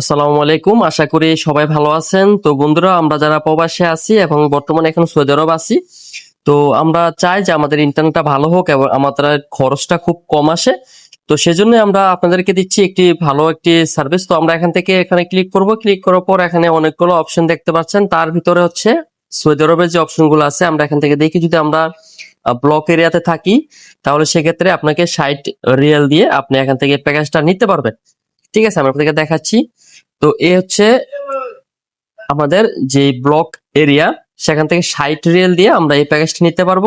আসসালামু আলাইকুম। আশা করি সবাই ভালো আছেন। তো বন্ধুরা, আমরা যারা প্রবাসে আছি এবং বর্তমানে এখন সৌদি আরব আছি, তো আমরা চাই যে আমাদের ইন্টারনেটটা ভালো হোক এবং আমাদের খরচটা খুব কম আসে। তো সেজন্য আমরা আপনাদেরকে দিচ্ছি একটি ভালো একটি সার্ভিস তো আমরা এখান থেকে এখানে ক্লিক করব। ক্লিক করার পর এখানে অনেকগুলো অপশন দেখতে পাচ্ছেন। তার ভিতরে হচ্ছে সৌদি আরবের যে অপশনগুলো আছে, আমরা এখান থেকে দেখি। যদি আমরা ব্লক এরিয়াতে থাকি, তাহলে সেক্ষেত্রে আপনাকে ষাট রিয়েল দিয়ে আপনি এখান থেকে প্যাকেজটা নিতে পারবেন। ঠিক আছে, আমি আপনাদেরকে দেখাচ্ছি। তো এ হচ্ছে আমাদের যে ব্লক এরিয়া সেখান থেকে ষাট রিয়েল দিয়ে আমরা এই প্যাকেজটি নিতে পারব।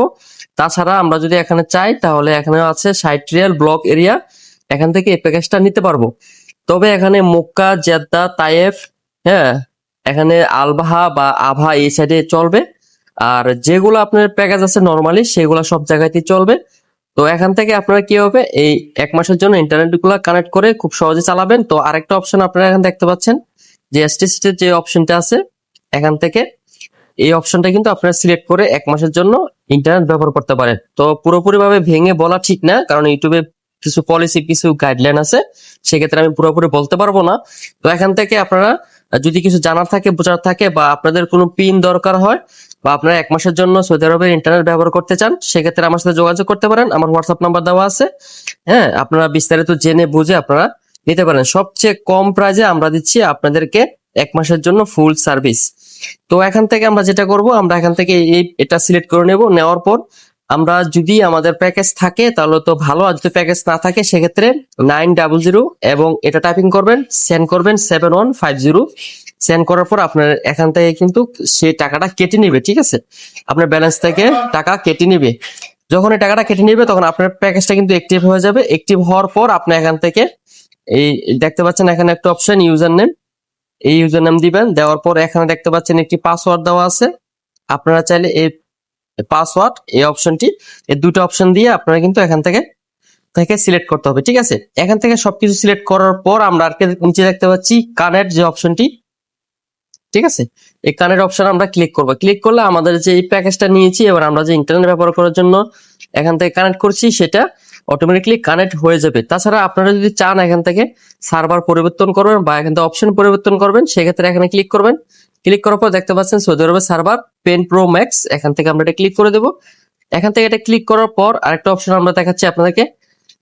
তাছাড়া আমরা যদি এখানে চাই, তাহলে এখানে আছে ষাট রিয়েল ব্লক এরিয়া এখান থেকে এই প্যাকেজটা নিতে পারব। তবে এখানে মক্কা, জেদ্দা, তায়েফ হ্যাঁ এখানে আলবাহা বা আভা এই সাইডে চলবে। আর যেগুলো আপনার প্যাকেজ আছে নর্মালি সেগুলো সব জায়গাতেই চলবে। তো এখান থেকে আপনারা কি হবে? এই এক মাসের জন্য ইন্টারনেটগুলা কানেক্ট করে খুব সহজে চালাবেন। তো আরেকটা অপশন আপনারা এখানে দেখতে পাচ্ছেন, যে এসটিসি যে অপশনটা আছে, এখান থেকে এই অপশনটা কিন্তু আপনারা সিলেক্ট করে এক মাসের জন্য ইন্টারনেট ব্যবহার করতে পারেন। তো পুরোপুরি ভাবে ভেঙে বলা ঠিক না, কারণ ইউটিউবে কিছু পলিসি কিছু গাইডলাইন আছে, সেক্ষেত্রে আমি পুরোপুরি বলতে পারব না। তো এখান থেকে আপনারা যদি কিছু জানার থাকে, বোঝার থাকে বা আপনাদের কোনো পিন দরকার হয় বা আপনারা এক মাসের জন্য সৌদি আরবের ইন্টারনেট ব্যবহার করতে চান, সেক্ষেত্রে আমার সাথে যোগাযোগ করতে পারেন। আমার হোয়াটসঅ্যাপ নাম্বার দেওয়া আছে। হ্যাঁ আপনারা বিস্তারিত জেনে বুঝে আপনারা নিতে পারেন। সবচেয়ে কম প্রাইজে আমরা দিচ্ছি আপনাদেরকে এক মাসের জন্য ফুল সার্ভিস তো এখান থেকে আমরা যেটা করব, আমরা এখান থেকে এই এটা সিলেক্ট করে নেব। নেওয়ার পর আমরা যদি আমাদের প্যাকেজ থাকে, তাহলে তো ভালো। আর যদি প্যাকেজ না থাকে, সেক্ষেত্রে নাইন ডাবল জিরো এবং এটা টাইপিং করবেন সেন্ড করবেন seven one five zero send করার পর আপনার এখান থেকে কিন্তু সেই টাকাটা কেটে নেবে, ঠিক আছে? আপনার ব্যালেন্স থেকে টাকা কেটে নেবে। যখন এই টাকাটা কেটে নেবে, তখন আপনার প্যাকেজটা কিন্তু অ্যাক্টিভ হয়ে যাবে। অ্যাক্টিভ হওয়ার পর আপনি এখান থেকে এই দেখতে পাচ্ছেন এখানে একটা অপশন ইউজার নেম এই ইউজার নেম দিবেন, দেওয়ার পর এখানে দেখতে পাচ্ছেন একটি পাসওয়ার্ড দেওয়া আছে। আপনারা চাইলে এই পাসওয়ার্ড এই অপশনটি এই দুটো অপশন দিয়ে আপনারা কিন্তু এখান থেকে থেকে সিলেক্ট করতে হবে, ঠিক আছে? এখান থেকে সবকিছু সিলেক্ট করার পর আমরা আর নিচে দেখতে পাচ্ছি কানেক্ট যে অপশনটি ঠিক আছে? এই কানের অপশন আমরা ক্লিক করব। ক্লিক করলে আমাদের যে এই প্যাকেজটা নিয়েছি, এবার আমরা যে ইন্টারনেট ব্যবহার করার জন্য এখান থেকে কানেক্ট করছি, সেটা অটোমেটিকলি কানেক্ট হয়ে যাবে। তাছাড়া আপনারা যদি চান এখান থেকে সার্ভার পরিবর্তন করবেন বা এখান থেকে অপশন পরিবর্তন করবেন, সেক্ষেত্রে এখানে ক্লিক করবেন। ক্লিক করার পর দেখতে পাচ্ছেন সৌদি আরবের সার্ভার পেন প্রো ম্যাক্স এখান থেকে আমরা এটা ক্লিক করে দেবো। এখান থেকে এটা ক্লিক করার পর আরেকটা অপশন আমরা দেখাচ্ছি আপনাদেরকে,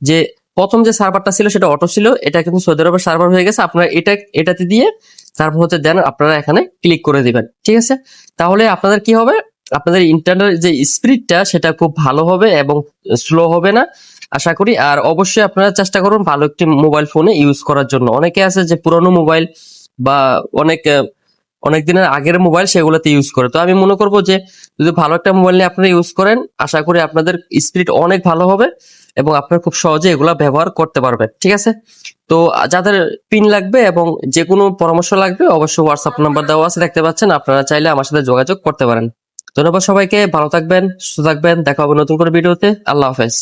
যে প্রথম যে সার্ভারটা ছিল সেটা অটো ছিল, এটা কিন্তু সৌদি আরবের সার্ভার হয়ে গেছে। আপনারা এটা, এটাতে দিয়ে তারপর হচ্ছে দেন আপনারা এখানে ক্লিক করে দিবেন, ঠিক আছে? তাহলে আপনাদের কি হবে? আপনাদের ইন্টারনেট যে স্পিডটা সেটা খুব ভালো হবে এবং স্লো হবে না, আশা করি। আর অবশ্যই আপনারা চেষ্টা করুন ভালো একটি মোবাইল ফোনে ইউজ করার জন্য। অনেকে আছে যে পুরনো মোবাইল বা অনেক অনেক দিনের আগের মোবাইল সেগুলোতে ইউজ করে। তো আমি মনে করব যে, যদি ভালো একটা মোবাইল নিয়ে আপনারা ইউজ করেন, আশা করি আপনাদের স্পিড অনেক ভালো হবে এবং আপনারা খুব সহজে এগুলা ব্যবহার করতে পারবেন। ঠিক আছে? তো যাদের পিন লাগবে এবং যে কোনো পরামর্শ লাগবে, অবশ্যই হোয়াটসঅ্যাপ নাম্বার দেওয়া আছে, দেখতে পাচ্ছেন। আপনারা চাইলে আমার সাথে যোগাযোগ করতে পারেন। ধন্যবাদ সবাইকে, ভালো থাকবেন, সুস্থ থাকবেন, দেখা হবে নতুন করে ভিডিওতে আল্লাহ হাফেজ।